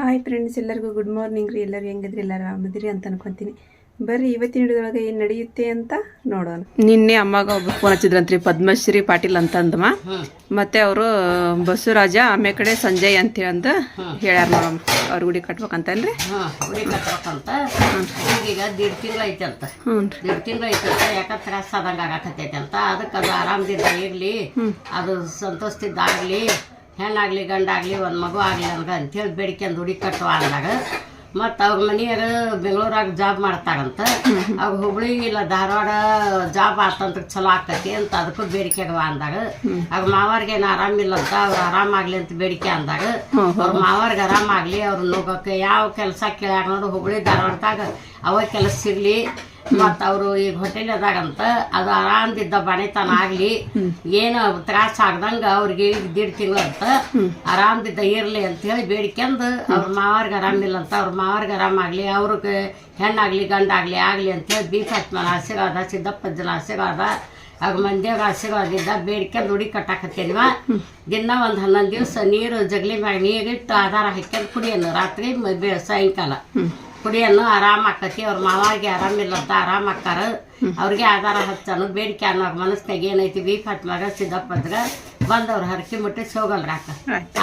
Hi friends ಎಲ್ಲರಿಗೂ good morning ರೀ. ಎಲ್ಲರೂ ಹೆಂಗಿದ್ರಿ? ಎಲ್ಲರೂ ಆರಾಮದಿರಿ ಅಂತ ಅನ್ಕೊಂತೀನಿ. ಬರ್ರಿ ಇವತ್ತಿನ ಹಿಡಿದೊಳಗೆ ಏನು ನಡೆಯುತ್ತೆ ಅಂತ ನೋಡೋಣ. ನಿನ್ನೆ ಅಮ್ಮಗ ಒಬ್ಬ ಫೋನ್ ಹಚ್ಚಿದ್ರಂತ್ರಿ ಪದ್ಮಶ್ರೀ ಪಾಟೀಲ್ ಅಂತ ಅಂದಮ್ಮ ಮತ್ತೆ ಅವರು ಬಸವರಾಜ ಆಮೇಲೆ ಕಡೆ ಸಂಜಯ್ ಅಂತ ಹೇಳಂದು ಹೇಳ್ಯಾರ ನೋಡಮ್ಮ. ಅವ್ರ ಗುಡಿ ಕಟ್ಬೇಕಂತಲ್ರಿ ಗುಡಿ ಕಟ್ಬೇಕಂತ. ಈಗ ದೀಡ್ ತಿಂಗಳು ಐತೆ ಅಂತ ಹ್ಞೂ ದೀಡ್ ತಿಂಗಳು ಐತಂತ. ಯಾಕ ತ್ರಾಸ ಆದಂಗೆ ಅಂತ ಅದಕ್ಕೆ ಅದು ಆರಾಮದಿಂದ ಇರಲಿ. ಅದು ಸಂತೋಷದಿದ್ದಾಗಲಿ ಹೆಣ್ಣಾಗ್ಲಿ ಗಂಡಾಗಲಿ, ಒಂದು ಮಗು ಆಗಲಿ ನನಗೆ ಅಂತೇಳಿ ಬೇಡಿಕೆಂದು ಹುಡಿ ಕಟ್ಟುವ ಅಂದಾಗ, ಮತ್ತು ಅವ್ರ ಮನೆಯಾಗ ಬೆಂಗಳೂರಾಗ ಜಾಬ್ ಮಾಡ್ತಾರಂತ, ಅವ್ರ ಹುಬ್ಳಿ ಇಲ್ಲ ಧಾರವಾಡ ಜಾಬ್ ಆತಂತ ಚಲೋ ಆಗ್ತೈತಿ ಅಂತ ಅದಕ್ಕೂ ಬೇಡಿಕೆ ಅವ ಅಂದಾಗ, ಅವ್ರ ಮಾವಾರ್ಗೆ ಏನು ಆರಾಮಿಲ್ಲ ಅಂತ ಅವ್ರು ಆರಾಮಾಗ್ಲಿ ಅಂತ ಬೇಡಿಕೆ ಅಂದಾಗ, ಅವ್ರ ಮಾವಾರ್ಗೆ ಆಗಲಿ, ಅವ್ರು ಹೋಗೋಕೆ ಯಾವ ಕೆಲಸ ಕೇಳ್ಯಾಗ ನೋಡು, ಹುಬ್ಳಿ ಧಾರವಾಡದಾಗ ಅವ ಕೆಲಸ ಸಿಗ್ಲಿ ಮತ್ತು ಅವರು ಈಗ ಹೋಟೆಲ್ ಅದಾಗಂತ ಅದು ಆರಾಮದಿದ್ದ ಬಣಿತನ ಆಗ್ಲಿ, ಏನು ತ್ರಾಸ ಆಗ್ದಂಗ ಅವ್ರಿಗೆ ದಿಡ್ ತಿಂಗಳಂತ ಆರಾಮದಿದ್ದ ಇರ್ಲಿ ಅಂತ ಹೇಳಿ ಬೇಡಿಕೆಂದು ಅವ್ರ ಮಾವಾರ್ಗೆ ಆರಾಮಿಲ್ಲ ಅಂತ ಅವ್ರ ಮಾವಾರ್ಗೆ ಆರಾಮಾಗ್ಲಿ ಅವ್ರಿಗೆ ಹೆಣ್ಣಾಗ್ಲಿ, ಗಂಡಾಗ್ಲಿ ಆಗ್ಲಿ ಅಂತೇಳಿ ಬೀಫಾತ್ಮನ ಆಶೀರ್ವಾದ, ಸಿದ್ದಪ್ಪಜ್ಜನ ಆಶೀರ್ವಾದ ಆಗ ಆಶೀರ್ವಾದ ಬೇಡಿಕೆಂದು ನುಡಿ ಕಟ್ಟಾಕತ್ತೇನಿವ ದಿನ ಒಂದು ಹನ್ನೊಂದು ದಿವಸ ನೀರು ಜಗಲಿ ಮ್ಯಾಗ ನೀರಿಟ್ಟು ಆಧಾರ ಹಾಕ್ಯಂದು ಕುಡಿಯೋನು, ರಾತ್ರಿ ಸಾಯಂಕಾಲ. ಕುಡಿಯನ್ನು ಆರಾಮ ಆಕತಿ ಅವ್ರ ಮಾವಾಗೆ ಆರಾಮಿಲ್ಲ ಅಂತ ಆರಾಮ ಆಕ್ಕಾರ. ಅವ್ರಿಗೆ ಆಧಾರ ಹಚ್ಚನು ಬೇಡಿಕೆ ಅನ್ನೋ ಮನಸ್ಸಿನಾಗ ಏನೈತಿ ಬಿ ಫಾತ್ಮಾಗ ಸಿದ್ದಪ್ಪದ್ಗ ಬಂದವ್ರು ಹರಕೆ ಮುಟ್ಟಿ ಹೋಗಲ್ರಾಕ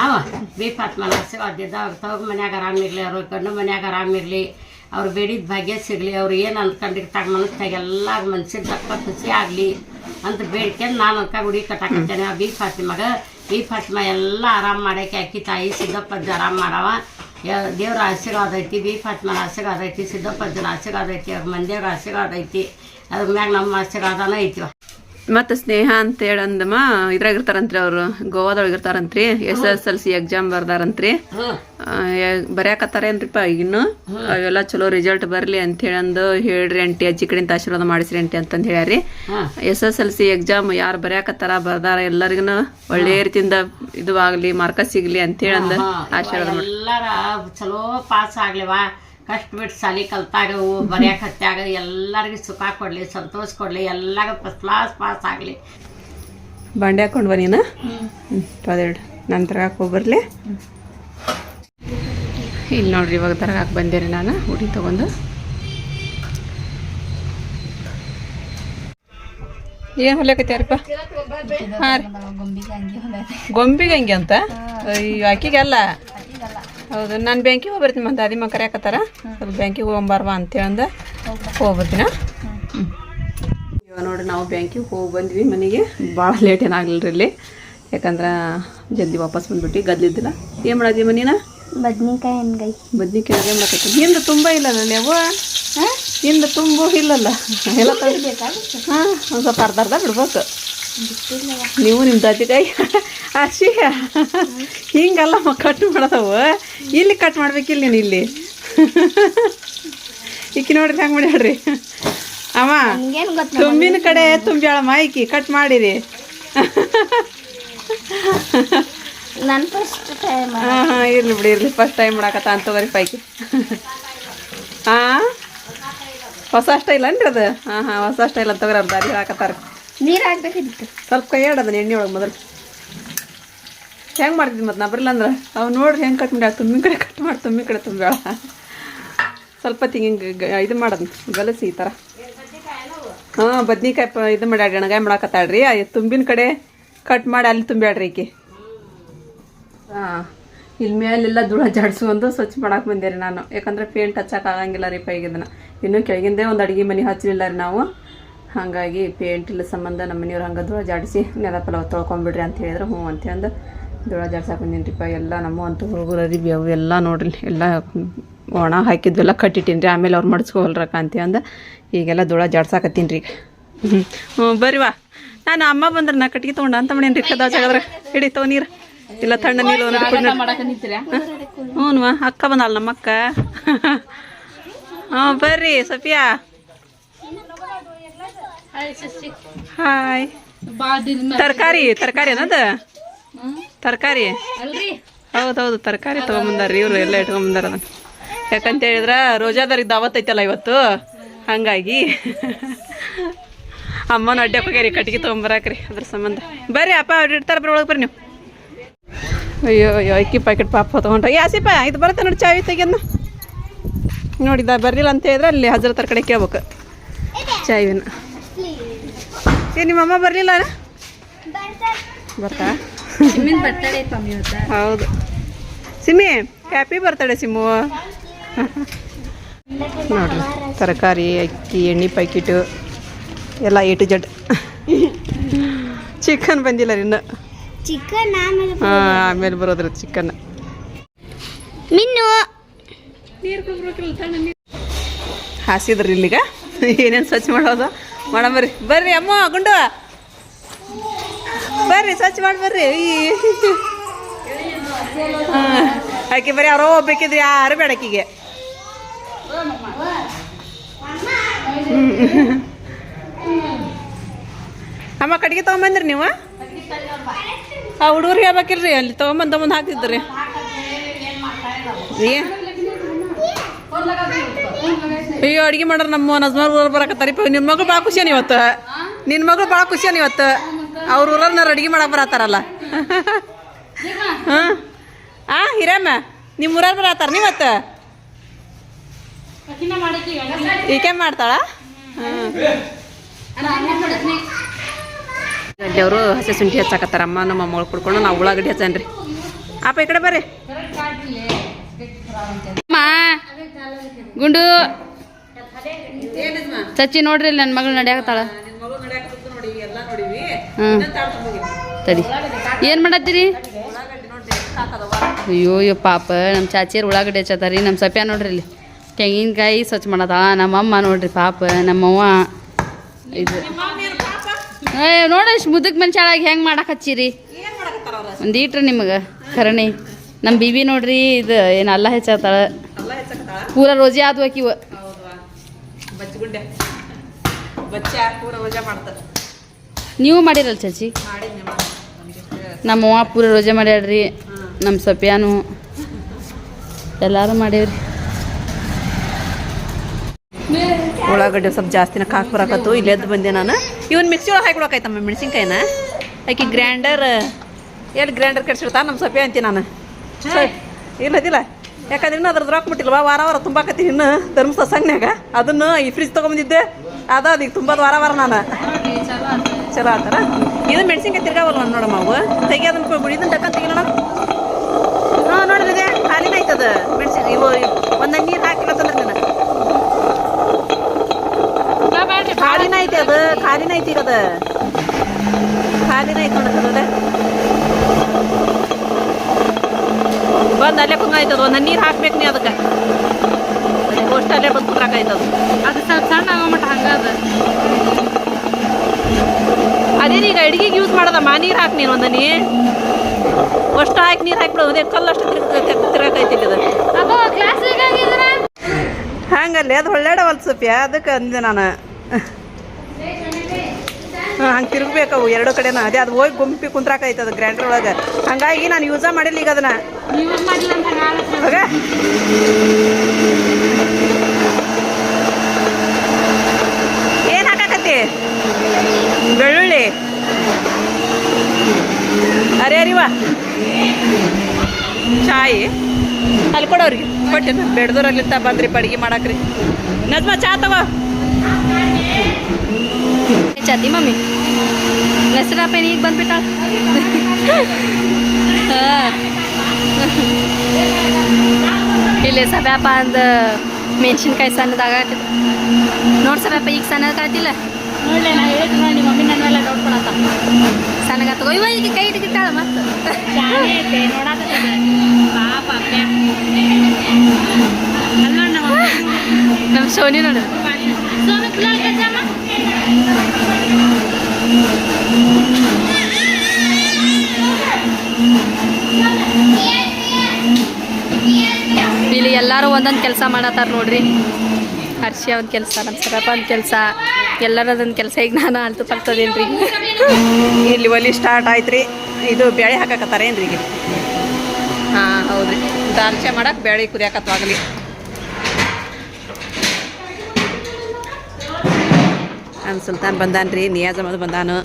ಅವ ಬಿ ಫಾತ್ಮನ ಆಶೀರ್ವಾದ ಅವ್ರ ತವ್ರ ಮನ್ಯಾಗ ಆರಾಮಿರಲಿ ಅವ್ರ ಕಣ್ಣು ಮನ್ಯಾಗ ಆರಾಮಿರ್ಲಿ ಅವ್ರು ಬೇಡಿದ ಭಾಗ್ಯ ಸಿಗ್ಲಿ ಅವ್ರು ಏನು ಅಂದ್ಕೊಂಡಿರ್ತಾಗ ಮನಸ್ಸಿನಾಗ ಎಲ್ಲ ಮನ್ಸಿನ ತಕ್ಕ ಖುಷಿ ಆಗಲಿ ಅಂತ ಬೇಡ್ಕೊಂಡು ನಾನು ಅಕ್ಕ ಗುಡಿ ಕಟ್ಟಾಕತ್ತೇನೆ. ಆ ಬಿ ಫಾತಿಮಾಗ ಬಿ ಫಾತಿಮಾ ಎಲ್ಲ ಆರಾಮ ಮಾಡಕ್ಕೆ ಅಕ್ಕಿ ತಾಯಿ ಸಿದ್ದಪ್ಪ ಆರಾಮ ಮಾಡವ. ಯ- ದೇವ್ರ ಆಶೀರ್ವಾದ ಐತಿ, ಬಿ ಫಾತ್ಮನ ಆಶೀರ್ವಾದ ಐತಿ ಸಿದ್ದಪ್ಪಜ್ಜನ ಆಶೀರ್ವಾದ ಐತಿ ಅವ್ರ ಮಂದಿಯವ್ರ ಆಶೀರ್ವಾದ ಐತಿ. ಅದ್ರ ಮ್ಯಾಗ ನಮ್ಮ ಆಶೀರ್ವಾದನ ಐತಿ ಮತ್ತು ಸ್ನೇಹ ಅಂತ ಹೇಳಂದಮ್ಮ ಇದ್ರಾಗ ಇರ್ತಾರಂತ್ರಿ ಅವರು ಗೋವಾದೊಳಗೆ ಇರ್ತಾರಂತ್ರಿ S S L C exam ಬರ್ದಾರಂತ್ರಿ. ಬರ್ಯಾಕತ್ತಾರೇನ್ರಿಪ್ಪ ಇನ್ನು ಅವೆಲ್ಲ ಚಲೋ ರಿಸಲ್ಟ್ ಬರಲಿ ಅಂತ ಹೇಳಂದು ಹೇಳ್ರಿ ಅಂಟಿ ಅಜ್ಜಿ ಕಡೆಯಿಂದ ಆಶೀರ್ವಾದ ಮಾಡಿಸ್ರಿ ಅಂಟಿ ಅಂತಂದು ಹೇಳ್ಯಾರಿ. S S L C exam ಯಾರು ಬರ್ಯಾಕತ್ತಾರ ಬರ್ದಾರ ಎಲ್ಲರಿಗೂ ಒಳ್ಳೆ ರೀತಿಯಿಂದ ಇದು ಆಗಲಿ ಮಾರ್ಕ ಸಿಗ್ಲಿ ಅಂತ ಹೇಳಂದು ಆಶೀರ್ವಾದ ಮಾಡಿ. ಚಲೋ ಪಾಸ್ ಆಗ್ಲಿವ ಕಷ್ಟ ಬಿಟ್ಟು ಸಾಲಿ ಕಲ್ತಾಗ ಬರೆಯಕ್ಕೆ ಹತ್ತಾಗ ಎಲ್ಲರಿಗೂ ಸುಖ ಕೊಡಲಿ ಸಂತೋಷ ಕೊಡಲಿ ಎಲ್ಲಾಗ ಫಸ್ಟ್ ಕ್ಲಾಸ್ ಪಾಸ್ ಆಗಲಿ. ಬಾಂಡೆ ಹಾಕೊಂಡು ಬನ್ನಿನ ಹ್ಞೂ ನಾನು ನಂತರ ಹೋಗ್ಬರ್ಲಿ. ಇಲ್ಲಿ ನೋಡ್ರಿ ಇವಾಗ ದರ್ಗಾಕ್ಕೆ ಬಂದೆ ರೀ ನಾನು ಉಡಿ ತೊಗೊಂಡು. ಏನು ಹೊಲಿಯಕತ್ಯಾರಪ್ಪ ಹಾಂ ರೀ. ಗೊಂಬಿಗೆ ಹಂಗೆ ಅಂತ? ಅಯ್ಯೋ ಆಕಿಗೆ ಅಲ್ಲ? ಹೌದು ನಾನು ಬ್ಯಾಂಕಿಗೆ ಹೋಗ್ಬರ್ತೀನಿ ಮತ್ತೆ ಮತ್ತೆ ಅದಿಮ್ಮ ಕರೆಯಾಕತ್ತಾರ. ಸ್ವಲ್ಪ ಬ್ಯಾಂಕಿಗೆ ಹೋಗ್ಬಾರ್ವಾ ಅಂತೇಳಂದ ಹೋಗ್ಬರ್ತೀನ? ಇವಾಗ ನೋಡ್ರಿ ನಾವು ಬ್ಯಾಂಕಿಗೆ ಹೋಗಿ ಬಂದ್ವಿ ಮನೆಗೆ. ಭಾಳ ಲೇಟ್ ಏನಾಗಲಿಲ್ಲ ಇಲ್ಲಿ. ಯಾಕಂದ್ರೆ ಜಲ್ದಿ ವಾಪಸ್ ಬಂದ್ಬಿಟ್ಟು ಗದ್ಲಿದ್ದಿಲ್ಲ. ಏನು ಮಾಡಿದ್ವಿ ಮನೇನ ಬದ್ನಿಕಾಯಿ ಎಣ್ಗಾಯಿ ಬದ್ನಿಕಾಯಿ ಏನು ಮಾಡಕತ್ತಿ? ಹಿಂದೆ ತುಂಬ ಇಲ್ಲ ಅಲ್ಲಿ ಅವ ಹಿಂದೆ ತುಂಬ ಇಲ್ಲಲ್ಲ? ಎಲ್ಲ ಹಾಂ ಒಂದು ಸ್ವಲ್ಪ ಅರ್ಧ ಅರ್ಧ ಬಿಡ್ಬೇಕು. ನೀವು ನಿಮ್ಮ ಜಾತಿಕಾಯಿ ಅಶಿ ಹಿಂಗಲ್ಲ ಮ ಕಟ್ ಮಾಡೋದವು ಇಲ್ಲಿ ಕಟ್ ಮಾಡ್ಬೇಕಿಲ್ಲ ನೀನು ಇಲ್ಲಿ. ಇಕ್ಕಿ ನೋಡ್ರಿ ಹೆಂಗೆ ಮಾಡ್ಯಾಡ್ರಿ ಗೊತ್ತ ತುಂಬಿನ ಕಡೆ ತುಂಬ್ಯಾಳಮ್ಮ ಮಾಯಿಕಿ ಕಟ್ ಮಾಡಿರಿ. ಹಾಂ ಹಾಂ ಇರ್ಲಿ ಬಿಡಿ ಇರ್ಲಿ. ಫಸ್ಟ್ ಟೈಮ್ ಮಾಡಾಕತ್ತ ಅಂತ ತಗೋರಿ ಪೈಕಿ. ಹಾಂ ಹೊಸ ಸ್ಟೈಲ್ ಅನ್ರಿ ಅದು? ಹಾಂ ಹಾಂ ಹೊಸ ಸ್ಟೈಲ್ ಅಂತ ತಗೋರಿ ಅವ್ರು ದಾರಿ ಹಾಕತ್ತಾರ ನೀರು ಹಾಕ್ಬೇಕಿತ್ತು ಸ್ವಲ್ಪ ಕೈ ಆಡೋದನ್ನ ಎಣ್ಣೆ ಒಳಗೆ ಮೊದಲು. ಹೆಂಗೆ ಮಾಡ್ತಿದ್ವಿ ಮತ್ತು ನಾ ಬರಲ್ಲ ಅಂದ್ರೆ? ಅವು ನೋಡ್ರಿ ಹೆಂಗೆ ಕಟ್ ಮಾಡಿ ತುಂಬಿನ ಕಡೆ ಕಟ್ ಮಾಡಿ, ತುಂಬಿ ಕಡೆ ತುಂಬೇಳ ಸ್ವಲ್ಪ ಹಿಂಗೆ ಇದು ಮಾಡೋದು ಗಲಸಿ ಈ ಥರ ಹಾಂ, ಬದ್ನಿಕಾಯಿ ಪ, ಇದು ಮಾಡ್ಯಾಡ್ರಿ ಎಣಗಾಯಿ ಮಾಡಾಕತ್ತಾಳ್ರಿ. ತುಂಬಿನ ಕಡೆ ಕಟ್ ಮಾಡಿ ಅಲ್ಲಿ ತುಂಬ್ಯಾಡ್ರಿ ಈಕೆ. ಹಾಂ ಇಲ್ಲಿ ಮೇಲೆಲ್ಲ ಧೂಳ ಜಾಡ್ಸ್ಕೊಂಡು ಸ್ವಚ್ಛ ಮಾಡಕ್ಕೆ ಬಂದೆ ರೀ ನಾನು. ಯಾಕಂದ್ರೆ ಪೇಂಟ್ ಹಚ್ಚಕ್ಕೆ ಆಗಂಗಿಲ್ಲ ರೀ ಪೈಗೆ ಇದನ್ನು ಇನ್ನೂ ಕೆಳಗಿಂದೇ ಒಂದು ಅಡುಗೆ ಮನೆ ಹಚ್ಚಲಿಲ್ಲ ರೀ ನಾವು. ಹಾಗಾಗಿ ಪೇಂಟ್ ಇಲ್ಲ ಸಂಬಂಧ ನಮ್ಮ ಮನೆಯವ್ರು ಹಂಗೆ ಧೂಳ ಜಾಡಿಸಿ ನೆಲ ತೊಳ್ಕೊಂಬಿಡ್ರಿ ಅಂತ ಹೇಳಿದ್ರು. ಹ್ಞೂ ಅಂತಂದು ಧೂಳ ಜಾಡ್ಸಕ್ಕೆ ಬಂದೀನಿ ರೀ ಎಲ್ಲ ನಮ್ಮ ಅಂತೂ ಹುಡುಗರು ಅರಿವಿ ಅವು, ಎಲ್ಲ ನೋಡ್ರಿ, ಎಲ್ಲ ಒಣ ಹಾಕಿದ್ವೆಲ್ಲ ಕಟ್ಟಿಟ್ಟೀನಿ ರೀ ಆಮೇಲೆ ಅವ್ರು ಮಡ್ಸ್ಕೊಲ್ರಕ್ಕ ಅಂತ ಅಂದ ಈಗೆಲ್ಲ ಧೂಳ ಜಾಡ್ಸಾಕತ್ತೀನಿ ರೀ ಹ್ಞೂ, ಬರ್ರಿ ವಾ ನಾನು ಅಮ್ಮ ಬಂದ್ರೆ ನಾ ಕಟ್ಟಿಗೆ ತೊಗೊಂಡು ಅಂತ ಮಾಡೇನಿ ರೀ ಕದ ಜಾಗದ್ರ ಹಿಡಿ ನೀರು. ಇಲ್ಲ ತಣ್ಣ ನೀರು ಹ್ಞೂ ಅಕ್ಕ ಬಂದಲ್ಲ ನಮ್ಮ ಅಕ್ಕ ಹ್ಞೂ ಬರ್ರಿ, ಸಫಿಯಾ. ಹಾಯ್ ತರಕಾರಿ ತರಕಾರಿ ಅನ್ನೋದು ತರಕಾರಿ? ಹೌದೌದು ತರಕಾರಿ ತೊಗೊಂಬಂದಾರ್ರಿ ಇವರು ಎಲ್ಲ ಇಟ್ಕೊಂಬಂದಾರ ಅದನ್ನ. ಯಾಕಂತ ಹೇಳಿದ್ರ ರೋಜಾದಾರಿಗೆ ದಾವತ್ ಐತಲ್ಲ ಇವತ್ತು? ಹಂಗಾಗಿ ಅಮ್ಮನ ಅಡ್ಡಕ್ಕೆ ಹೋಗ್ಯಾರಿ ಕಟ್ಟಿಗೆ ತೊಗೊಂಬರಾಕ್ರಿ ಅದ್ರ ಸಂಬಂಧ. ಬರ್ರಿ ಅಪ್ಪ ಇಡ್ತಾರ ಬರ್ರಿ ಒಳಗೆ ಬರ್ರಿ ನೀವು. ಅಯ್ಯೋ ಅಯ್ಯೋ ಅಕ್ಕಿ ಪ್ಯಾಕೆಟ್ ಪಾಪ ತೊಗೊಂಡ್ರೆ. ಯಾಸಿಪ್ಪ ಇದು ಬರುತ್ತೆ ನೋಡಿ ಚಾವಿ ತೆಗೆದ್ನ ನೋಡಿದ ಬರಲಿಲ್ಲ ಅಂತ ಹೇಳಿದ್ರೆ ಅಲ್ಲಿ ಹಜರತರ ಕಡೆ ಕೇಳ್ಬೇಕು. ಚಾವಿನ. ಏ ನಿಮ್ಮಮ್ಮ ಬರಲಿಲ್ಲ ಬರ್ತಾ? ಹೌದು. Simmi happy birthday Simmu. ನೋಡ್ರಿ ತರಕಾರಿ ಅಕ್ಕಿ ಎಣ್ಣೆ ಪ್ಯಾಕೆಟು ಎಲ್ಲ ಎ ಟು ಜಡ್ ಚಿಕನ್ ಬಂದಿಲ್ಲ ಇನ್ನು ಚಿಕನ್ ಆಮೇಲೆ ಹಾಂ ಆಮೇಲೆ ಬರೋದ್ರ ಚಿಕನ್. ಮಿನ್ನು. ಹಾಸಿದ್ರಿ ಇಲ್ಲಿಗ? ಏನೇನು ಸ್ವಚ್ಛ ಮಾಡೋದು? ಮಾಡಮ್ ಬರ್ರಿ. ಬರ್ರಿ, ಅಮ್ಮ, ಗುಂಡು. ಬರ್ರಿ, ಸ್ವಚ್ಛ ಮಾಡಿ ಬರ್ರಿ. ಹಾ. ಆಕೆ ಬರೀ ಯಾರೋ ಹೋಗ್ಬೇಕಿದ್ರಿ ಯಾರು ಬೇಡ ಆಕಿಗೆ. ಹ್ಮ್. ಅಮ್ಮ ಕಟ್ಗೆ ತೊಗೊಂಬಂದ್ರಿ ನೀವು? ಆ ಹುಡುಗರಿಗೆ ಹೇಳ್ಬೇಕಿಲ್ರಿ, ಅಲ್ಲಿ ತೊಗೊಂಬಂದು ತೊಗೊಂಬಂದು ಹಾಕ್ತಿದ್ರಿ. ಏ. ಅಯ್ಯೋ ಅಡುಗೆ ಮಾಡ್ರ ನಮ್ಮ ನಜ್ಮಾರ್ ಬರಕತ್ತಾರಿಪ್ಪ ನಿಮ್ಮ ಮಗಳು ಭಾಳ ಖುಷಿಯನ್ ಇವತ್ತು? ನಿನ್ನ ಮಗಳು ಭಾಳ ಖುಷಿಯನ್ ಇವತ್ತು? ಅವ್ರ ಊರವ್ರನ್ನ ಅಡುಗೆ ಮಾಡಕ್ಕೆ ಬರತ್ತಾರಲ್ಲ? ಹಾಂ? ಆ ಹಿರಮ್ಮ ನಿಮ್ಮ ಊರಲ್ಲಿ ಬರತ್ತಾರ ನೀವತ್ತು ಈಕೆ ಮಾಡ್ತಾಳ? ಅಲ್ಲಿ ಅವರು ಹಸಿ ಶುಂಠಿ ಹಚ್ಚಾಕತ್ತಾರ. ಅಮ್ಮ ನಮ್ಮ ಮಗಳು ಕುಡ್ಕೊಂಡು ನಾವು ಉಳ್ಳಾಗಡ್ಡಿ ಹಚ್ಚನ್ರಿ. ಅಪ್ಪ ಈ ಕಡೆ ಬರ್ರಿ. ಅಮ್ಮ ಗುಂಡು. ಚಚ್ಚಿ ನೋಡ್ರಿ ನನ್ನ ಮಗಳು ನಡ್ಯಾಕತ್ತಾಳ. ಹಾಂ ತಡಿ. ಏನು ಮಾಡತ್ತೀರಿ? ಅಯ್ಯೋ ಅಯ್ಯೋ ಪಾಪ. ನಮ್ಮ ಚಾಚಿಯರ್ ಉಳ್ಳಾಗಡ್ಡಿ ಹಚ್ಚತ್ತಾರಿ. ನಮ್ಮ ಸಪ್ಯ ನೋಡ್ರಿ ಇಲ್ಲಿ. ತೆಂಗಿನಕಾಯಿ ಸ್ವಚ್ಛ ಮಾಡತ್ತಾಳ. ನಮ್ಮಮ್ಮ ನೋಡ್ರಿ ಪಾಪ. ನಮ್ಮವ್ವ ಇದು. ಏ ನೋಡಿ ಇಷ್ಟು ಮುದಕ್ ಮನುಷ್ಯಾಳಾಗಿ ಹೆಂಗೆ ಮಾಡಕ್ಕೆ ಹಚ್ಚಿರಿ? ಒಂದು ಈಟ್ರಿ ನಿಮಗೆ ಕರಣಿ. ನಮ್ಮ ಬಿಬಿ ನೋಡ್ರಿ ಇದು ಏನು ಅಲ್ಲ ಹೆಚ್ಚತ್ತಾಳ ಪೂರ ರೋಜಿ ಆದ್ವು ಆಕಿವ ಬಚ್ಚಗುಂಡೆ. ಬಚ್ಚ ಪೂರ ರೋಜಾ ಮಾಡ್ತಾರೆ? ನೀವು ಮಾಡಿರಲ್ಲ ಚಾಚಿ? ನಮ್ಮವ್ವ ಪೂರ ರೋಜಾ ಮಾಡ್ಯಾಡ್ರಿ ನಮ್ಮ ಸಪ್ಯಾನು ಎಲ್ಲರೂ ಮಾಡೇವ್ರಿ ಉಳ್ಳಾಗಡ್ಡೆ ಸ್ವಲ್ಪ ಜಾಸ್ತಿನ ಕಾಕ್ ಬರಾಕತ್ತು ಇಲ್ಲಿ ಎದ್ದು ಬಂದೆ ನಾನು. ಇವನ್ ಮಿಕ್ಸಿ ಒಳಗೆ ಹಾಕೊಳಕಾಯ್ತಮ್ಮ ಮೆಣಸಿನ್ಕಾಯಿನ? ಆಕಿ ಗ್ರ್ಯಾಂಡರ್ ಎಲ್ಲಿ ಗ್ರ್ಯಾಂಡರ್ ಕೆಡ್ಸಿಡ್ತಾ ನಮ್ಮ ಸೊಪ್ಪೆ ಅಂತೀನಿ ನಾನು. ಇಲ್ಲದಿಲ್ಲ ಯಾಕಂದ್ರೆ ಇನ್ನೂ ಅದ್ರದ್ದು ರೊಕ್ಕ ಬಿಟ್ಟಿಲ್ವಾ ವಾರ ವಾರ ತುಂಬಾಕತ್ತೀನಿ ಇನ್ನು ಧರ್ಮಸ್ಥಳ ಸಂಘನ್ಯಾಗ ಅದನ್ನು ಈ ಫ್ರಿಜ್ ತೊಗೊಂಬಂದಿದ್ದೆ. ಅದ ಅದೀಗ ತುಂಬದ ವಾರ ವಾರ ನಾನು. ಚಲೋ ಆತರ ಇದು ಮೆಣಸಿನ್ಕಾಯಿ ತಿರ್ಗಾವಲ್ಲ ನೋಡಮ್ಮ ಅವು ತೆಗಿಯೋದನ್ನ ಇದನ್ನ ಬಿಡಿದನ್ ಟಕ್ಕಂತ ತೆಗಿ ನೋಡ. ಹಾಂ ನೋಡಿದ್ರೆ ಖಾಲಿನ ಆಯ್ತದ ಮೆಣಸಿನ ಇವು ಒಂದು ನೀರು ಹಾಕಿಲ್ಲ ತಂದ್ರೆ ಖಾಲಿನ ಐತಿ ಅದು ಖಾಲಿನ ಐತಿ ಈಗ ಅದು ಖಾಲಿನ ಐತಿ ನೋಡಕ್ಕದ ಬಂದು ಅಲ್ಲೇ ಕುಂಗಾಯ್ತದ ಒಂದು ನೀರು ಹಾಕ್ಬೇಕು ನೀ ಅದಕ್ಕೆ ಅಷ್ಟು ಅಲ್ಲೇ ಬಂದು ಕುಂದ್ರಾಕಾಯ್ತದ ಅದು ಸ್ವಲ್ಪ ಸಣ್ಣ ಆಗೋ ಮಟ್ಟ ಹಂಗದ ಅದೇ ಈಗ ಅಡಿಗೆಗೆ ಯೂಸ್ ಮಾಡೋದಮ್ಮ? ನೀರು ಹಾಕಿ ನೀನು ಒಂದನಿ ಅಷ್ಟು ಹಾಕಿ ನೀರು ಹಾಕ್ಬಿಡು. ಅದೇ ಕಲ್ಲಷ್ಟು ಅಷ್ಟು ತಿರ್ಗಾಕೈತಿ ಇದು. ಅದು ಹಂಗಲ್ಲಿ ಅದು ಒಳ್ಳೇಡ ಸೊಪ್ಯ? ಅದಕ್ಕೆ ಅಂದೆ ನಾನು. ಹಂಗೆ ತಿರುಗಬೇಕು ಎರಡು ಕಡೆನ ಅದೇ. ಅದು ಹೋಗಿ ಗುಂಪಿ ಕುಂತ್ರಾಕೈತೆ ಅದು ಗ್ರ್ಯಾಂಡರ್ ಒಳಗೆ. ಹಂಗಾಗಿ ನಾನು ಯೂಸ ಮಾಡಿಲ್ಲ ಈಗ ಅದನ್ನ. ಏನು ಹಾಕಾಕತ್ತಿ? ಬೆಳ್ಳುಳ್ಳಿ. ಅರೆ ಅರಿವ. ಚಾಯಿ. ಅಲ್ಲಿ ಕೊಡೋರಿಗೆ. ಬಟ್ ಬೆಡ್ದೂರಲ್ಲಿಂದ ಬಂದ್ರಿ ಅಡ್ಗೆ ಮಾಡಾಕ್ರಿ. ನಜ್ಮ ಚಾ ತಗೋ. ಚಾತಿ ಮಮ್ಮಿ ಹೆಸರಾಪೇನ ಈಗ ಬಂದ್ಬಿಟ್ಟಾಳ ಇಲ್ಲಿ ಸಬ್ಯಾಪ ಅಂದ ಮೆಣಸಿನ್ಕಾಯಿ ಸಣ್ಣದಾಗ ನೋಡಿ ಸಬ್ಯಾಪ ಈಗ ಸಣ್ಣದ ಕಾತಿಲ್ಲ ನೋಡ್ಲೆ ನಾ ಹೇಳಿದ್ ನೋಡಿ ಮಮ್ಮಿ ನನ್ನ ಮೇಲೆ ನೋಡ್ಕೊಳತ್ತ ಸಣ್ಣಗ ತಗೋ ಇವ ಈಗ ಕೈ ಹಿಡಿಗಿಟ್ಟಾಳ ಮತ್ತೆ ನಮ್ಮ ಸೋನಿ ನೋಡು ಇಲ್ಲಿ ಎಲ್ಲರೂ ಒಂದೊಂದು ಕೆಲಸ ಮಾಡತ್ತಾರ ನೋಡ್ರಿ. ಹರ್ಷಿ ಒಂದು ಕೆಲಸ ನಮ್ಮ ಸರಪ್ಪ ಒಂದು ಕೆಲಸ ಎಲ್ಲರದೊಂದು ಕೆಲಸ. ಈಗ ನಾನು ಅಲ್ತು ಪಲ್ತದೇನ್ರಿ ಇಲ್ಲಿ ಒಲಿ ಸ್ಟಾರ್ಟ್ ಆಯ್ತು ರೀ ಇದು ಬೇಳೆ ಹಾಕಕತ್ತಾರೇನ್ರಿ ಹಾಂ ಹೌದು ರೀ ದಾಲ್ಚೆ ಮಾಡಕ್ಕೆ ಬೇಳೆ ಕುದಿಯಾಕತ್ವಾಗಲಿ. ನಾನು ಸುಲ್ತಾನ್ ರೀ, ನಿಯಾಜ್ ಅಹಮದ್ ಬಂದಾನು.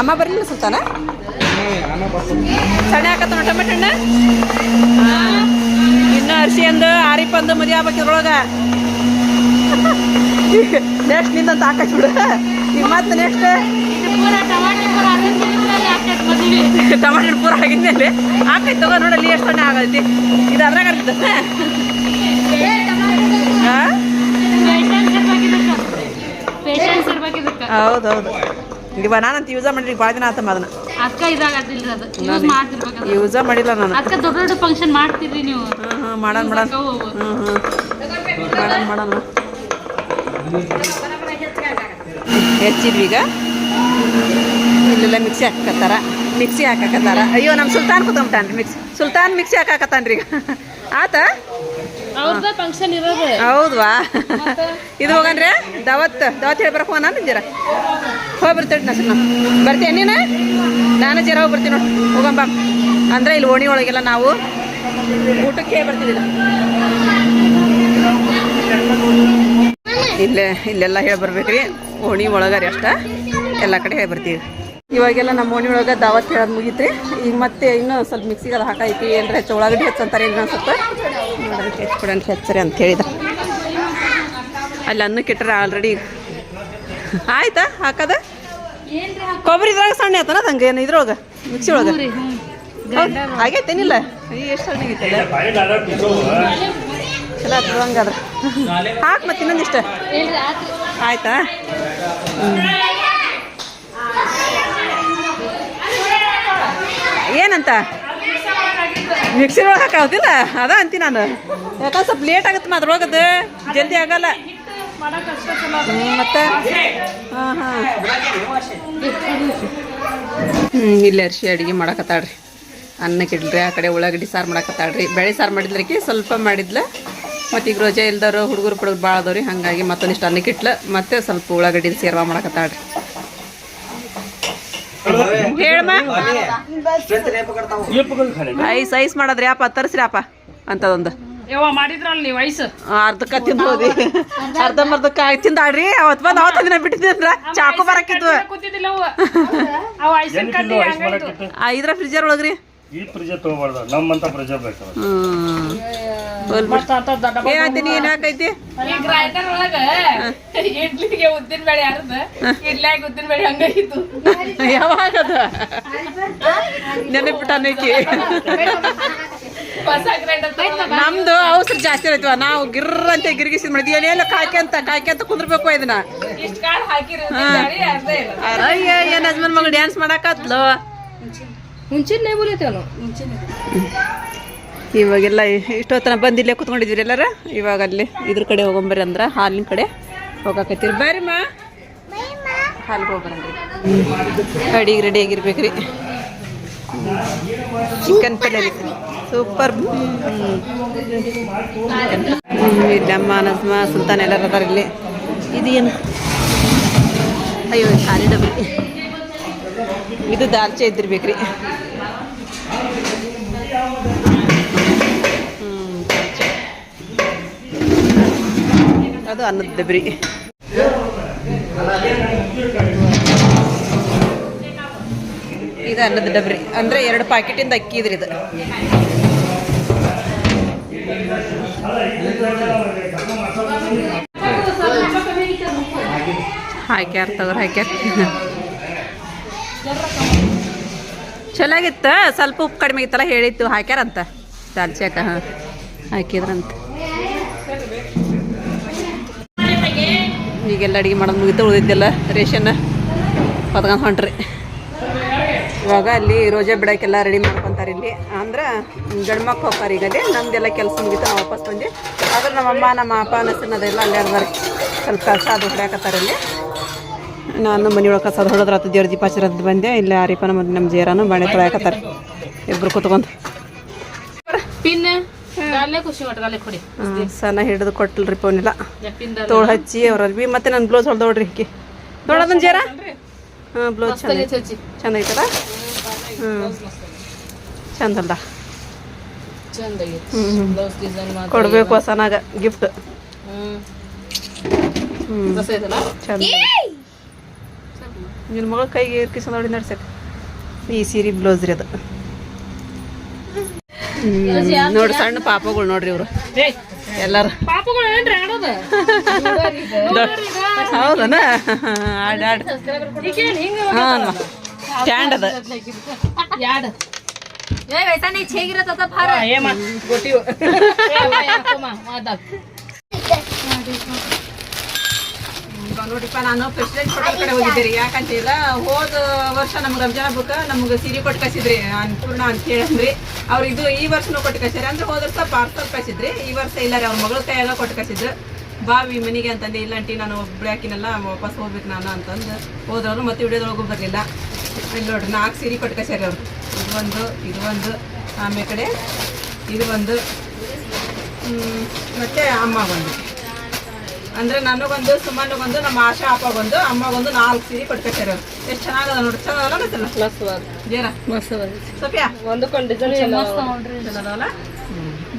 ಅಮ್ಮ ಬರಲಿಲ್ಲ ಸುಲ್ತಾನ? ಸಣ್ಣ ಹಾಕತ್ತ ಟೊಮೆಟೊ ಇನ್ನು ಅರ್ಶಿ ಅಂದು, ಆರಿಪ್ ಅಂದು ಮದುವೆ ನೆಕ್ಸ್ಟ್ ನಿಂದಂತ ಹಾಕಿ ಈಗ ಮತ್ತೆ ನೆಕ್ಸ್ಟ್ ಟಮಾಟೆ ಪೂರ ಆಗಿದ್ಮೇಲೆ ಹಾಕೈತೆ ತಗೋ ನೋಡಲ್ಲಿ ಎಷ್ಟು ಸಣ್ಣ ಆಗೈತಿ. ಇದು ಅದ್ರಾಗ ಆಗ್ತದೆ ಹೌದೌದು ಇವ ನಾನಂತ ಯೂಸ ಮಾಡಿರಿ ಭಾಳ ದಿನ ಆತಮ್ಮ ಅದನ್ನ. ಅಕ್ಕ ಇದಾಗತ್ತಿಲ್ರಿ ಅದು. ಯೂಸ್ ಮಾಡ್ತಿರ್ಬೇಕು. ಯೂಸ ಮಾಡಿಲ್ಲ ನಾನು. ಅಕ್ಕ ದೊಡ್ಡ ದೊಡ್ಡ ಫಂಕ್ಷನ್ ಮಾಡ್ತಿರ್ರಿ ನೀವು. ಹ್ಞೂ ಹ್ಞೂ ಮಾಡೋಣ ಮಾಡೋಣ. ಹ್ಞೂ ಹ್ಞೂ ಮಾಡೋಣ ಮಾಡೋಣ. ಹೆಚ್ಚಿದ್ವಿ ಈಗ. ಇಲ್ಲೆಲ್ಲ ಮಿಕ್ಸಿ ಹಾಕತ್ತಾರ ಮಿಕ್ಸಿ ಹಾಕಕತ್ತಾರ. ಅಯ್ಯೋ ನಮ್ಮ ಸುಲ್ತಾನ್ ಕುತ್ಕೊಂಬಿಟ್ಟಾನ್ರಿ ಮಿಕ್ಸಿ. ಸುಲ್ತಾನ್ ಮಿಕ್ಸಿ ಹಾಕಾಕತ್ತಾನ್ರಿ ಈಗ. ಆತ? ಫಂಕ್ಷನ್ ಇರೋದು. ಹೌದ್ವಾ? ಇದು ಹೋಗನ್ರಿ ದಾವತ್ ದಾವತ್ ಹೇಳಿ ಬರಕ್ ಹೋಗೋಣ ಅಂದಿರ ಹೋಗಿ ಬರ್ತೇವೆ ನಾ ಬರ್ತೀನಿ ಬರ್ತೀಯ ನೀನು? ನಾನು ಜರ ಹೋಗಿ ಬರ್ತೀನಿ ನೋಡಿ. ಹೋಗಂಬ. ಅಂದ್ರೆ ಇಲ್ಲಿ ಓಣಿ ಒಳಗೆಲ್ಲ ನಾವು ಊಟಕ್ಕೆ ಬರ್ತಿದ್ದಿಲ್ಲ ಇಲ್ಲೇ ಇಲ್ಲೆಲ್ಲ ಹೇಳಿ ಬರ್ಬೇಕ್ರಿ. ಓಣಿ ಒಳಗಾರಿ ಅಷ್ಟ. ಎಲ್ಲ ಕಡೆ ಹೇಳಿ ಬರ್ತೀವಿ. ಇವಾಗೆಲ್ಲ ನಮ್ಮ ಓಣಿ ಒಳಗೆ ದಾವತ್ ಹೇಳೋದು ಮುಗೀತ್ರಿ. ಈಗ ಮತ್ತೆ ಇನ್ನೂ ಸ್ವಲ್ಪ ಮಿಕ್ಸಿಗೆ ಅದು ಹಾಕೈತಿ. ಏನ್ರ ಹೆಚ್ಚು ಉಳ್ಳಾಗಡ್ಡಿ ಹೆಚ್ಚಂತಾರೆ ಏನು ಅನ್ಸುತ್ತೆ ನೋಡ್ರಿ ಹೆಚ್ಚು ಹೆಚ್ಚರಿ ಅಂತ ಹೇಳಿದ ಅಲ್ಲಿ ಅನ್ನಕ್ಕೆ ಇಟ್ಟರೆ ಆಲ್ರೆಡಿ ಆಯ್ತಾ? ಹಾಕದ? ಕೊಬ್ಬರಿ ಇದ್ರಾಗ ಸಣ್ಣ ಆಯ್ತಾನ ಹಂಗೆ ಏನು ಇದ್ರೊಳಗೆ? ಮಿಕ್ಸಿ ಒಳಗೆ? ಆಗೈತೇನಿಲ್ಲ. ಎಷ್ಟು ಸಣ್ಣ ಆಗೈತಲ್ಲ ಚಲೋ ಆತು ಹಂಗಾದ್ರೆ. ಹಾಕ್ ಮತ್ತೆ ಇನ್ನೊಂದಿಷ್ಟ ಆಯ್ತಾ? ಹ್ಮ್. ಏನಂತ? ಮಿಕ್ಸಿ ಒಳಗೆ ಹಾಕಾವತಿಲ್ಲ ಅದ ಅಂತೀನಿ ನಾನು. ಯಾಕಂದ್ರೆ ಸ್ವಲ್ಪ ಲೇಟ್ ಆಗುತ್ತೆ ಅದ್ರೊಳಗದು. ಜಲ್ದಿ ಆಗಲ್ಲ. ಮತ್ತೆ? ಹಾಂ ಹ್ಞೂ ಇಲ್ಲಿ ಅರ್ಶಿ ಅಡುಗೆ ಮಾಡಕತ್ತಾಳ್ರಿ. ಅನ್ನಕ್ಕೆ ಇಡ್ರಿ ಆ ಕಡೆ ಉಳ್ಳಾಗಡ್ಡಿ ಸಾರು ಮಾಡಕತ್ತಾಳ್ರಿ. ಬೇಳೆ ಸಾರು ಮಾಡಿದ್ರಕಿ ಸ್ವಲ್ಪ ಮಾಡಿದ್ಲ. ಮತ್ತು ಈಗ ರೋಜಾ ಇಲ್ದವ್ರು, ಹುಡುಗರು ಪಡೋದು ಭಾಳ ಅದಾವ್ರಿ. ಹಾಗಾಗಿ ಮತ್ತೊಂದಿಷ್ಟು ಅನ್ನಕ್ಕೆ ಮತ್ತೆ ಸ್ವಲ್ಪ ಉಳ್ಳಾಗಡ್ಡಿ ಸೇರ್ವ ಮಾಡಕತ್ತಾಳ್ರಿ. ಹೇಳಮ್ಮ. ಐಸ್ ಐಸ್ ಮಾಡದ್ರಿ ಅಪ್ಪ ತರಿಸ್ರಿಪ್ಪ ಅಂತದೊಂದು. ಅರ್ಧಕ್ಕ ತಿಂದು ಹೋದಿ ಅರ್ಧಂಬರ್ಧಕ್ಕ ತಿಂದಾಡ್ರಿ. ಅವತ್ತು ಬಂದು ಅವತ್ತು ದಿನ ಬಿಟ್ಟಿದ್ರ ಚಾಕು ಬರಕಿದ್ವು ಇದ್ರ ಫ್ರಿಜರ್ ಒಳಗ್ರಿ. ಈ ಪ್ರಜೆ ತಗೋಬಾರ್ದು ನಮ್ಮಂತ ಬೇಕು ಗ್ರೈಂಡರ್ ಒಳಗ ಇಡ್ಲಿಗೆ ಉದ್ದಿನ ಬೇಳೆ ಉದ್ದಿನ ಬೇಳೆ ಹಂಗಾಗಿತ್ತು ಯಾವಾಗದ? ನಮ್ದು ಅವಸರ ಜಾಸ್ತಿ ಇರ್ತವ. ನಾವು ಗಿರ್ರ ಅಂತ ಗಿರ್ಗಿಸಿದ್ ಮಾಡಿದ್ವಿ. ಏನೇನು ಕಾಯ್ಕೆಂತ ಕಾಯ್ಕೆಂತ ಕುಂದ್ರಬೇಕು ಇದನ್ನ. ಅಯ್ಯ ಏನ್ ಯಜಮಾನ್ ಮಗ ಡ್ಯಾನ್ಸ್ ಮಾಡಾಕತ್ಲು ಮುಂಚಿನ ಇವಾಗೆಲ್ಲ ಇಷ್ಟೊತ್ತನ ಬಂದು ಇಲ್ಲೇ ಕುತ್ಕೊಂಡಿದ್ವಿ ಎಲ್ಲಾರ? ಇವಾಗ ಅಲ್ಲಿ ಇದ್ರ ಕಡೆ ಹೋಗೊಂಬರ್ರಿ ಅಂದ್ರ ಹಾಲಿನ ಕಡೆ ಹೋಗಾಕತ್ತೀರಿ. ಬರ್ರಿ ಮಾ. ಹಾಲಿಗೆ ಹೋಗ್ಬರಂದ್ರಿ. ಅಡಿಗೆ ರೆಡಿ ಆಗಿರ್ಬೇಕ್ರಿ. ಚಿಕನ್ ಪಲ್ಯ ಸೂಪರ್ ಇಲ್ಲಿ ಅಮ್ಮ, ನಜ್ಮ, ಸುಲ್ತಾನ್ ಎಲ್ಲರೂ ಅದಾರ ಇಲ್ಲಿ. ಇದು ಏನು ಅಯ್ಯೋ, ಖಾಲಿ ಡಬ್ಬಿ. ಇದು ದಾಲ್ಚೆ ಇದ್ದಿರ್ಬೇಕ್ರಿ ದಾಲ್ಚೆ. ಅದು ಅನ್ನದ ಡಬ್ರಿ ಇದು ಅನ್ನದ ಡಬ್ರಿ ಅಂದ್ರೆ ಎರಡು ಪ್ಯಾಕೆಟಿಂದ ಅಕ್ಕಿ ಇದ್ರಿ ಇದು. ಹಾಕ್ಯಾರ ತಗೋರ್ ಹಾಕ್ಯಾರ. ಚಲಾಗಿತ್ತ? ಸ್ವಲ್ಪ ಉಪ್ಪು ಕಡಿಮೆ ಇತ್ತಲ್ಲ ಹೇಳಿತ್ತು, ಹಾಕ್ಯಾರಂತ. ದಾಲ್ಚಾಕ ಹಾಂ. ಹಾಕಿದ್ರಂತ. ಈಗೆಲ್ಲ ಅಡುಗೆ ಮಾಡೋದು ಮುಗಿತು, ಉಳಿದಿದ್ದೆಲ್ಲ ರೇಷನ್ ಹೊತ್ಕೊಂಡು ಹೊಂಟ್ರಿ. ಇವಾಗ ಅಲ್ಲಿ ರೋಜೆ ಬಿಡೋಕ್ಕೆಲ್ಲ ರೆಡಿ ಮಾಡ್ಕೊತಾರೆ ಇಲ್ಲಿ. ಅಂದ್ರೆ ಗಂಡ್ಮಕ್ಳು ಹೋಗ್ತಾರೆ ಈಗ ಅದೇ ನಮ್ದೆಲ್ಲ ಕೆಲಸ ಮುಗಿತು, ನಾವು ವಾಪಸ್ ಬಂದು ಆದ್ರೆ ನಮ್ಮಮ್ಮ ನಮ್ಮ ಅಪ್ಪ ನಸನದೆಲ್ಲ ಅಲ್ಲೇ ಅರ್ದಾರೆ. ಸ್ವಲ್ಪ ಕೆಲಸ ಅದು ಹೊಡ್ಯಾಕತ್ತಾರೆ ಇಲ್ಲಿ ನಾನು ಮನೆಯೊಳಗೆ ಒಳಗೆ ಕಸ ಹೊಡೆದ್ರ ಹತ್ತು ದೇವ್ರ ದೀಪ ಹಚ್ಚಿರೋದು ಬಂದೆ. ಇಲ್ಲ ಆರಿಪನ ಮತ್ತು ನಮ್ಮ ಜೇರಾನು ಬಾಣೆ ತೊಳ್ಯಾಕತ್ತಾರೆ ಇಬ್ರು ಕುತ್ಕೊಂಡು. ಪಿನ್ ಸಣ್ಣ ಹಿಡಿದು ಕೊಟ್ಟಲ್ರಿ ಪೋನಿಲ್ಲ ಪಿನ್ ತೋಳು ಹಚ್ಚಿ ಅವ್ರ ಅರ್ಬಿ ಮತ್ತೆ ನನ್ನ ಬ್ಲೌಸ್ ಹೊಲ್ದು ನೋಡ್ರಿ ಈಕಿ ನೋಡೋದನ್ ಜೇರ? ಹಾಂ ಬ್ಲೌಸ್ ಚಂದ ಚಂದ ಐತಲ್ಲ? ಹ್ಞೂ ಚಂದ ಮಾತ್ರ ಕೊಡಬೇಕು ಹೊಸನಾಗ ಗಿಫ್ಟ್. ಹ್ಮ್. ಹ್ಞೂ ಚಂದ. ನಿನ್ನ ಮಗಳ ಕೈಗೆ ಇರ್ಕಿಸ ನೋಡಿ ನಡ್ಸಕ್ಕೆ ಈ ಸೀರೆ ಬ್ಲೌಸ್ ರೀ ಅದು. ಹ್ಮ್, ನೋಡ್ರಿ ಸಣ್ಣ ಪಾಪಗಳು ನೋಡ್ರಿ ಇವ್ರು. ಎಲ್ಲಾರು. ಹೌದನ? Add add. ಹಾಂ ಸ್ಟ್ಯಾಂಡ್ ಅದ. ನೋಡಿಪ್ಪ ನಾನು ಪ್ರೆಸಿಡೆಂಟ್ ಹೋಟೆಲ್ ಕಡೆ ಹೋಗಿದ್ದೆ ಯಾಕಂತ ಇಲ್ಲ ಹೋದ ವರ್ಷ ನಮ್ಗೆ ರಂಜಾನ್ ಹಬ್ಬಕ್ಕೆ ನಮ್ಗೆ ಸೀರೆ ಕೊಟ್ಟು ಕಳಿಸಿದ್ರಿ. ಅನ್ನಪೂರ್ಣ ಅಂತ ಹೇಳಂದ್ರಿ. ಅವ್ರು ಇದು ಈ ವರ್ಷನೂ ಕೊಟ್ಟು ಕಳಿಸ್ಯಾರೆ ಅಂದ್ರೆ ಹೋದ ವರ್ಷ ಪಾರ್ಸಲ್ ಕಳ್ಸಿದ್ರಿ. ಈ ವರ್ಷ ಇಲ್ಲ ರೀ, ಅವ್ರ ಮಗಳ ಕೈಯಾಗ ಕೊಟ್ಟು ಕಳ್ಸಿದ್ರು ಬಾವಿ ಮನೆಗೆ ಅಂತಂದು, ಇಲ್ಲ ಆಂಟಿ, ನಾನು ಒಬ್ಬಳೆ ಹಾಕಿನಲ್ಲ ವಾಪಸ್ ಹೋಗ್ಬೇಕು ನಾನು ಅಂತಂದು ಹೋದವರು ಮತ್ತೆ ವಿಡಿಯೋದೊಳಗೂ ಬರಲಿಲ್ಲ. ಇಲ್ಲಿ ನೋಡ್ರಿ, ನಾಲ್ಕು ಸೀರೆ ಕೊಟ್ಟು ಕಳಿಸ್ಯಾರೆ ಅವ್ರು. ಇದು ಒಂದು ಇದು ಒಂದು, ಆಮೇಲೆ ಕಡೆ, ಇದು ಒಂದು ಮತ್ತೆ ಅಮ್ಮ ಅಮ್ಮಗೊಂದು ಅಂದ್ರೆ ನನಗೊಂದು ಬಂದು ನಮ್ಮ ಆಶಾ ಅಪ್ಪಗೊಂದು ಅಮ್ಮಗೊಂದು ನಾಲ್ಕು ಸೀರೆ ಕೊಟ್ಕೊತಾರೆ ಎಷ್ಟು ಚೆನ್ನಾಗದ ನೋಡಿ ಚೆನ್ನಾಗಲ್ಲ ಜೇರ ಒಂದಕ್ಕೊಂದು ಡಿಸೈನ್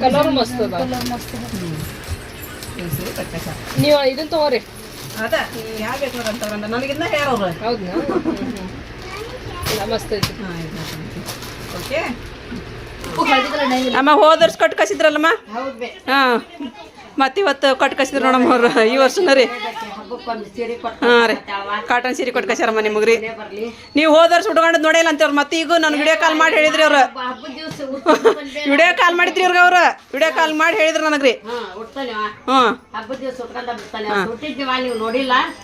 ಕಲರ್ ಮಸ್ತ್ ಅದ ನೀವು ಇದನ್ನ ತಗೋರಿ. ಅದ? ಯಾವ ಬೇಕು ನೋಡಂತವ್ರಂದ ನನಗಿನ್ನ ಹೇಳೋರು ಹೌದಾ ಮಸ್ತ್ ಐತಿ. ಓಕೆ? ಅಮ್ಮ ಹೋದರ್ಸ್ ಕಟ್ ಕೊಟ್ಟು ಕಸಿದ್ರಲ್ಲಮ್ಮ ಹಾಂ. ಮತ್ತೆ ಇವತ್ತು ಕೊಟ್ಟು ಕಸಿದ್ರು ನೋಡಮ್ಮ ಅವ್ರು. ಈ ವರ್ಷನ ರೀ. ಹಾಂ ರೀ. ಕಾಟನ್ ಸೀರೆ ಕೊಟ್ಟು ಕಸ್ಯಾರಮ್ಮ ನಿಮಗೆ ರೀ ನೀವು ಹೋದ ವರ್ಷ ಉಟ್ಕೊಂಡು ನೋಡಿಲ್ಲ ಅಂತ ಮತ್ತೆ ಈಗ ನಾನು ವಿಡಿಯೋ ಕಾಲ್ ಮಾಡಿ ಹೇಳಿದ್ರಿ ಅವ್ರು. ವಿಡಿಯೋ ಕಾಲ್ ಮಾಡಿದ್ರಿ ಅವ್ರಿಗೆ ಅವ್ರು. ವಿಡಿಯೋ ಕಾಲ್ ಮಾಡಿ ಹೇಳಿದ್ರು ನನಗೆ ಉಡ್ತಾನೆ ಹ್ಞೂ.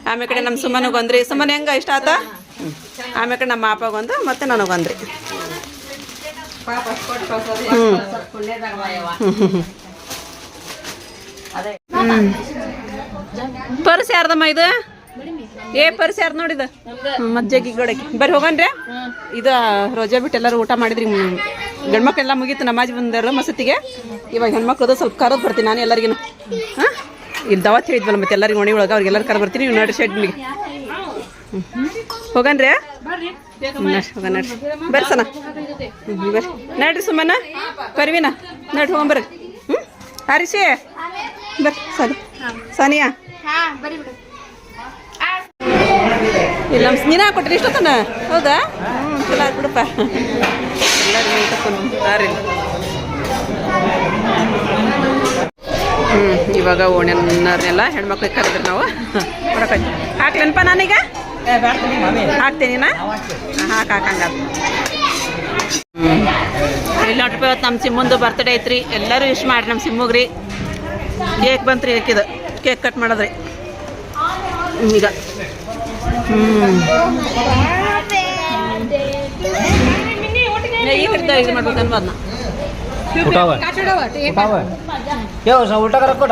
ಆಮೇಲೆ ಕಡೆ ನಮ್ಮ ಸುಮ್ಮನಿಗೆ ಒಂದ್ರಿ ಸುಮ್ಮನೆ ಹೆಂಗ? ಇಷ್ಟ ಆತ? ಆಮೇಲೆ ಕಡೆ ನಮ್ಮ ಹ್ಮ್ ಮತ್ತೆ ನನಗೊಂದ್ರಿ ಹ್ಮ್. ಹ್ಮ್ ಬಾಯವ್ವ. ಪರ್ಸ್ ಯಾರ್ದಮ್ಮ ಇದು? ಏ, ಪರ್ಸ್ ಯಾರ್ದು ನೋಡಿದ ಮಜ್ಜಗಿ ಗೋಡಕ್ಕೆ ಬರ್ರಿ, ಹೋಗನ್ರಿ. ಇದು ರೋಜಾ ಬಿಟ್ಟು ಎಲ್ಲರೂ ಊಟ ಮಾಡಿದ್ರಿ. ಗಂಡ್ಮಕ್ಳೆಲ್ಲ ಮುಗೀತು, ನಮಾಜ್ ಬಂದರು ಮಸತಿಗೆ ಇವಾಗ ಹೆಣ್ಮಕ್ಳದು ಸ್ವಲ್ಪ ಕರೋದು ಬರ್ತೀನಿ ನಾನು ಎಲ್ಲರಿಗೂ ಹಾಂ? ಇಲ್ಲಿ ದವತ್ ಹೇಳಿದ್ವಲ್ಲ, ಮತ್ತೆ ಎಲ್ಲರಿಗೂ ಒಣಿ ಒಳಗೆ ಅವ್ರಿಗೆ ಎಲ್ಲರೂ ಕರ್ ಬರ್ತೀನಿ ನೀವು ನೋಡಿ ಶೆಡ್ನಿಗೆ ಹೋಗನ್ರಿ. ಹೋಗ, ನಡ್ರಿ. ಬರ್ರಿ ಸನ. ಹ್ಞೂ ಬರ್ರಿ. ನಡ್ರಿ ಸುಮ್ಮನ ಕರಿವಿನ ನಡ್ರಿ ಹೋಗಂಬರ್ರಿ ಹ್ಞೂ ಹರಿಸಿ ಬರ್ರಿ ಸರಿ ಸಾನಿಯಾ? ಇಲ್ಲ ನೀನ ಕೊಟ್ರಿ ಇಷ್ಟೊತ್ತನ? ಹೌದಾ? ಹ್ಞೂ ಚಲೋ ಆಯ್ತು ಬಿಡಪ್ಪ. ಎಲ್ಲರೂ ತಗೊಂಡು ಹ್ಞೂ ಇವಾಗ ಓಣ್ಯನ್ನೆಲ್ಲ ಹೆಣ್ಮಕ್ಳಿಗೆ ಕರೆದ್ರಿ ನಾವು. ಹೊರಕೋಯ್ತು ಹಾಕ್ಲೇನಪ್ಪ ನಾನೀಗ? ಹಾಕ್ತೀನಿ ನಾ ಹಾಕ್ ಹಾಕಂಗ ಇಲ್ಲ ನೋಡ್ರಿ ಇವತ್ತು ನಮ್ಮ ಸಿಮ್ಮಂದು ಬರ್ತ್ಡೇ ಐತ್ರಿ. ಎಲ್ಲರೂ ವಿಶ್ ಮಾಡಿ ನಮ್ಮ ಸಿಮ್ಮಗ್ರಿ. ಕೇಕ್ ಬಂತು ರೀ ಕೇಕ್ ಕಟ್ ಮಾಡಿದ್ರಿ. ಈಗ. ಹ್ಞೂ ಊಟ ಕರಕ್ಕೋ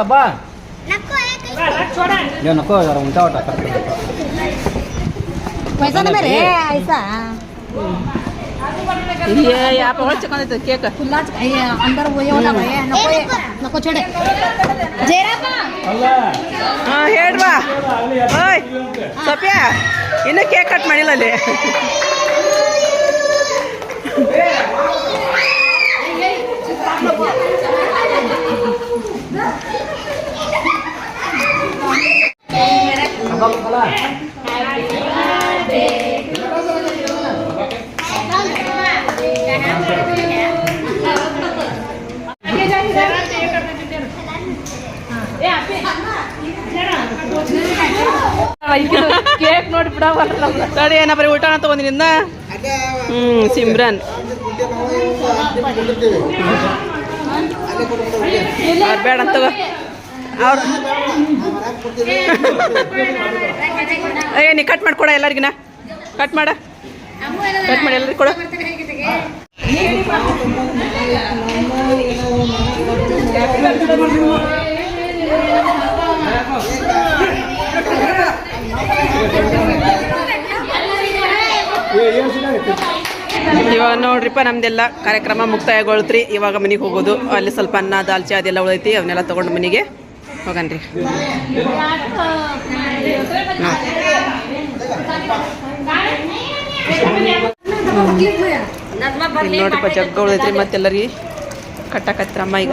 ನಕ್ಕೋ ಊಟ ಊಟ ಕರ್ಕೊಂಡು ये असं उलटा करा को डब्बा ये नको जरा उलटा उलटा कर ಏ ಯಾಪ ಒಳ ಚಕೊಂಡೈತೆ ಕೇಕ್ ಹಾಂ ಹೇಳ್ವಾ ಓಯ್ ಸಪ್ಯಾ ಇನ್ನೂ ಕೇಕ್ ಕಟ್ ಮಾಡಿಲ್ಲ ಅಲ್ಲಿ ಕೇಕ್ ನೋಡಿ ಬಿಡ ತಡಿ ಏನ ಬರೀ ಊಟನ ತಗೊಂಡಿನಿಂದ ಹ್ಞೂ ಸಿಮ್ರನ್. ಅವ್ರು ಬೇಡ ಅಂತ ತಗೋ. ಅವ್ರು ಏ ನೀ ಕಟ್ ಮಾಡ್ಕೊಡ ಎಲ್ಲರಿಗಿನ ಕಟ್ ಮಾಡ. ಕಟ್ ಮಾಡಿ ಎಲ್ಲರಿಗೂ ಕೊಡ. ಇವಾಗ ನೋಡ್ರಿಪ್ಪ, ನಮ್ದೆಲ್ಲ ಕಾರ್ಯಕ್ರಮ ಮುಕ್ತಾಯಗೊಳ್ತ್ರಿ. ಇವಾಗ ಮನೆಗೆ ಹೋಗೋದು. ಅಲ್ಲಿ ಸ್ವಲ್ಪ ಅನ್ನ, ದಾಲ್ಚಿ ಅದೆಲ್ಲ ಉಳೈತಿ, ಅವನ್ನೆಲ್ಲ ತಗೊಂಡು ಮನೆಗೆ ಹೋಗನ್ರಿ. ನೋಡ್ರಿಪ್ಪ, ಜಗ್ಗ ಉಳೈತ್ರಿ ಮತ್ತೆಲ್ಲರಿಗೆ. ಕಟ್ಟಕತ್ರ ಅಮ್ಮ ಈಗ.